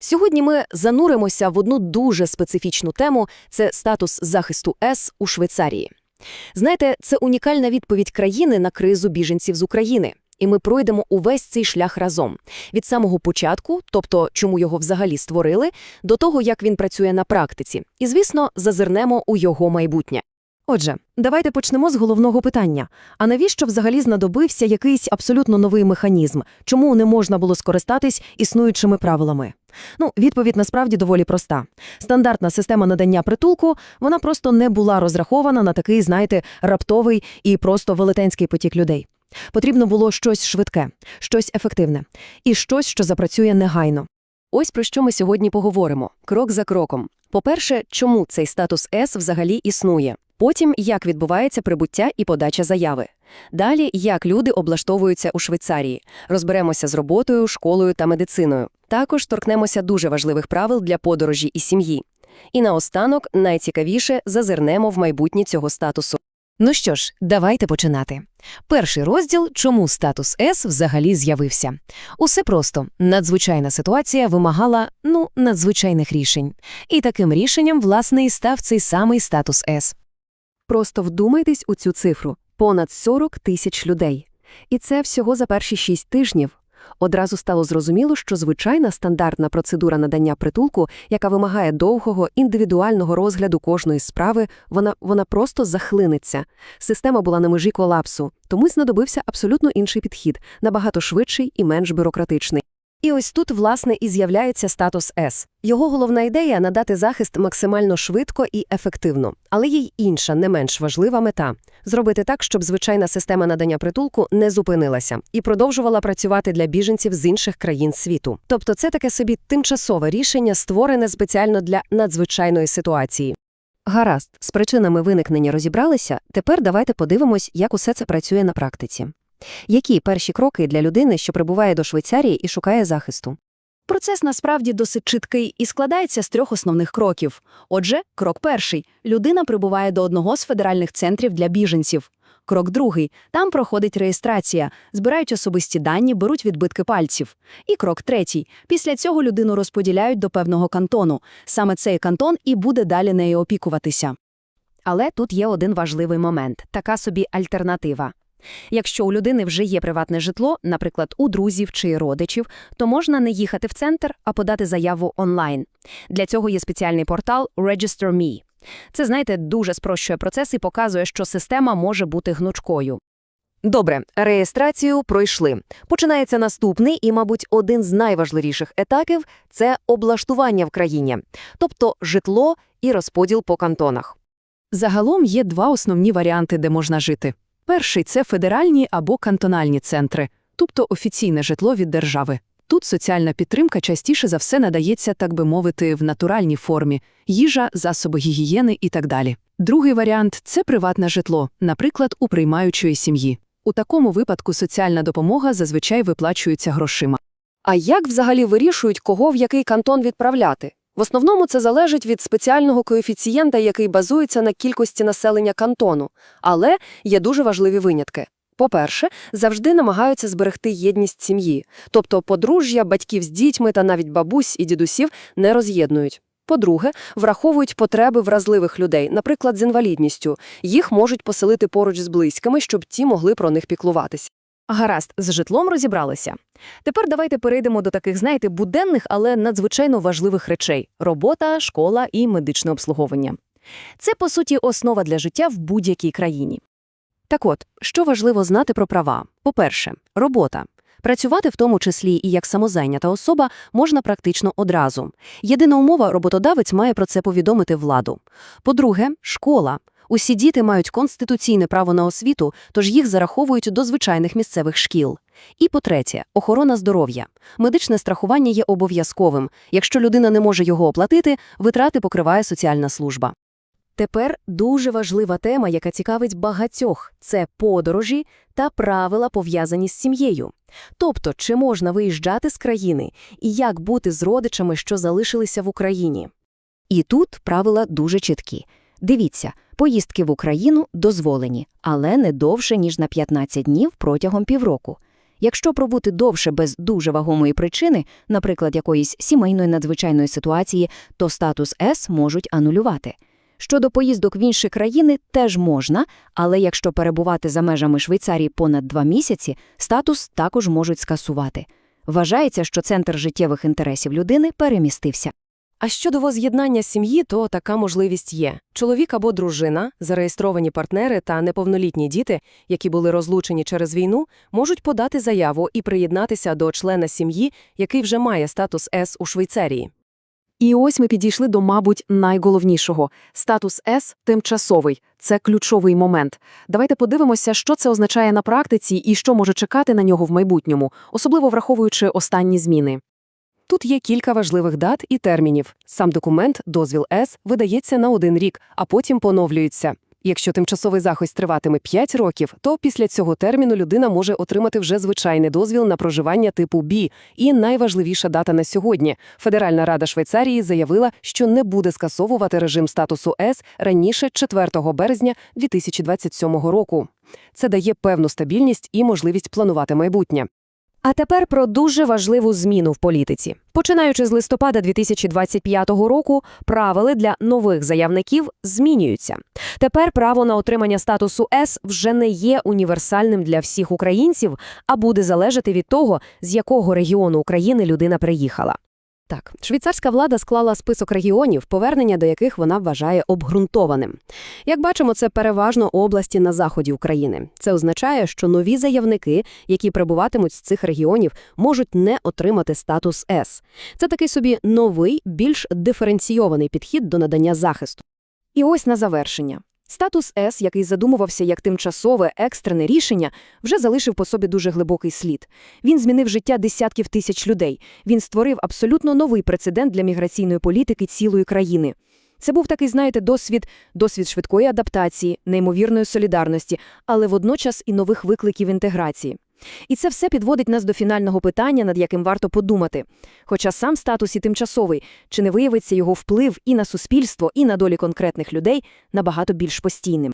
Сьогодні ми зануримося в одну дуже специфічну тему – це статус захисту С у Швейцарії. Знаєте, це унікальна відповідь країни на кризу біженців з України. І ми пройдемо увесь цей шлях разом. Від самого початку, тобто чому його взагалі створили, до того, як він працює на практиці. І, звісно, зазирнемо у його майбутнє. Отже, давайте почнемо з головного питання. А навіщо взагалі знадобився якийсь абсолютно новий механізм? Чому не можна було скористатись існуючими правилами? Ну, відповідь насправді доволі проста. Стандартна система надання притулку, вона просто не була розрахована на такий, знаєте, раптовий і просто велетенський потік людей. Потрібно було щось швидке, щось ефективне і щось, що запрацює негайно. Ось про що ми сьогодні поговоримо, крок за кроком. По-перше, чому цей статус С взагалі існує? Потім, як відбувається прибуття і подача заяви. Далі, як люди облаштовуються у Швейцарії. Розберемося з роботою, школою та медициною. Також торкнемося дуже важливих правил для подорожі і сім'ї. І наостанок, найцікавіше, зазирнемо в майбутнє цього статусу. Ну що ж, давайте починати. Перший розділ «Чому статус С взагалі з'явився?» Усе просто. Надзвичайна ситуація вимагала, ну, надзвичайних рішень. І таким рішенням, власне, і став цей самий статус С. Просто вдумайтесь у цю цифру – понад 40 тисяч людей. І це всього за перші 6 тижнів. Одразу стало зрозуміло, що звичайна стандартна процедура надання притулку, яка вимагає довгого, індивідуального розгляду кожної справи, вона, вона просто захлинеться. Система була на межі колапсу, тому знадобився абсолютно інший підхід, набагато швидший і менш бюрократичний. І ось тут, власне, і з'являється статус С. Його головна ідея – надати захист максимально швидко і ефективно. Але є й інша, не менш важлива мета – зробити так, щоб звичайна система надання притулку не зупинилася і продовжувала працювати для біженців з інших країн світу. Тобто це таке собі тимчасове рішення, створене спеціально для надзвичайної ситуації. Гаразд, з причинами виникнення розібралися, тепер давайте подивимось, як усе це працює на практиці. Які перші кроки для людини, що прибуває до Швейцарії і шукає захисту? Процес насправді досить чіткий і складається з трьох основних кроків. Отже, крок перший – людина прибуває до одного з федеральних центрів для біженців. Крок другий – там проходить реєстрація, збирають особисті дані, беруть відбитки пальців. І крок третій – після цього людину розподіляють до певного кантону. Саме цей кантон і буде далі нею опікуватися. Але тут є один важливий момент – така собі альтернатива. Якщо у людини вже є приватне житло, наприклад, у друзів чи родичів, то можна не їхати в центр, а подати заяву онлайн. Для цього є спеціальний портал Register.me. Це, знаєте, дуже спрощує процес і показує, що система може бути гнучкою. Добре, реєстрацію пройшли. Починається наступний і, мабуть, один з найважливіших етапів – це облаштування в країні, тобто житло і розподіл по кантонах. Загалом є два основні варіанти, де можна жити. Перший – це федеральні або кантональні центри, тобто офіційне житло від держави. Тут соціальна підтримка частіше за все надається, так би мовити, в натуральній формі – їжа, засоби гігієни і так далі. Другий варіант – це приватне житло, наприклад, у приймаючої сім'ї. У такому випадку соціальна допомога зазвичай виплачується грошима. А як взагалі вирішують, кого в який кантон відправляти? В основному це залежить від спеціального коефіцієнта, який базується на кількості населення кантону. Але є дуже важливі винятки. По-перше, завжди намагаються зберегти єдність сім'ї, тобто подружжя, батьків з дітьми та навіть бабусь і дідусів не роз'єднують. По-друге, враховують потреби вразливих людей, наприклад, з інвалідністю. Їх можуть поселити поруч з близькими, щоб ті могли про них піклуватися. Гаразд, з житлом розібралися. Тепер давайте перейдемо до таких, знаєте, буденних, але надзвичайно важливих речей – робота, школа і медичне обслуговування. Це, по суті, основа для життя в будь-якій країні. Так от, що важливо знати про права? По-перше, робота. Працювати в тому числі і як самозайнята особа можна практично одразу. Єдина умова – роботодавець має про це повідомити владу. По-друге, школа. Усі діти мають конституційне право на освіту, тож їх зараховують до звичайних місцевих шкіл. І по-третє, охорона здоров'я. Медичне страхування є обов'язковим. Якщо людина не може його оплатити, витрати покриває соціальна служба. Тепер дуже важлива тема, яка цікавить багатьох – це подорожі та правила, пов'язані з сім'єю. Тобто, чи можна виїжджати з країни, і як бути з родичами, що залишилися в Україні. І тут правила дуже чіткі. Дивіться, поїздки в Україну дозволені, але не довше, ніж на 15 днів протягом півроку. Якщо пробути довше без дуже вагомої причини, наприклад, якоїсь сімейної надзвичайної ситуації, то статус С можуть анулювати. Щодо поїздок в інші країни теж можна, але якщо перебувати за межами Швейцарії понад два місяці, статус також можуть скасувати. Вважається, що центр життєвих інтересів людини перемістився. А щодо воз'єднання сім'ї, то така можливість є. Чоловік або дружина, зареєстровані партнери та неповнолітні діти, які були розлучені через війну, можуть подати заяву і приєднатися до члена сім'ї, який вже має статус С у Швейцарії. І ось ми підійшли до, мабуть, найголовнішого. Статус С – тимчасовий. Це ключовий момент. Давайте подивимося, що це означає на практиці і що може чекати на нього в майбутньому, особливо враховуючи останні зміни. Тут є кілька важливих дат і термінів. Сам документ, дозвіл С, видається на один рік, а потім поновлюється. Якщо тимчасовий захист триватиме 5 років, то після цього терміну людина може отримати вже звичайний дозвіл на проживання типу Б. І найважливіша дата на сьогодні. Федеральна рада Швейцарії заявила, що не буде скасовувати режим статусу С раніше 4 березня 2027 року. Це дає певну стабільність і можливість планувати майбутнє. А тепер про дуже важливу зміну в політиці. Починаючи з листопада 2025 року, правила для нових заявників змінюються. Тепер право на отримання статусу С вже не є універсальним для всіх українців, а буде залежати від того, з якого регіону України людина приїхала. Так, швейцарська влада склала список регіонів, повернення до яких вона вважає обґрунтованим. Як бачимо, це переважно області на заході України. Це означає, що нові заявники, які прибуватимуть з цих регіонів, можуть не отримати статус С. Це такий собі новий, більш диференційований підхід до надання захисту. І ось на завершення. Статус С, який задумувався як тимчасове екстрене рішення, вже залишив по собі дуже глибокий слід. Він змінив життя десятків тисяч людей. Він створив абсолютно новий прецедент для міграційної політики цілої країни. Це був такий, знаєте, досвід, досвід швидкої адаптації, неймовірної солідарності, але водночас і нових викликів інтеграції. І це все підводить нас до фінального питання, над яким варто подумати. Хоча сам статус і тимчасовий, чи не виявиться його вплив і на суспільство, і на долі конкретних людей набагато більш постійним.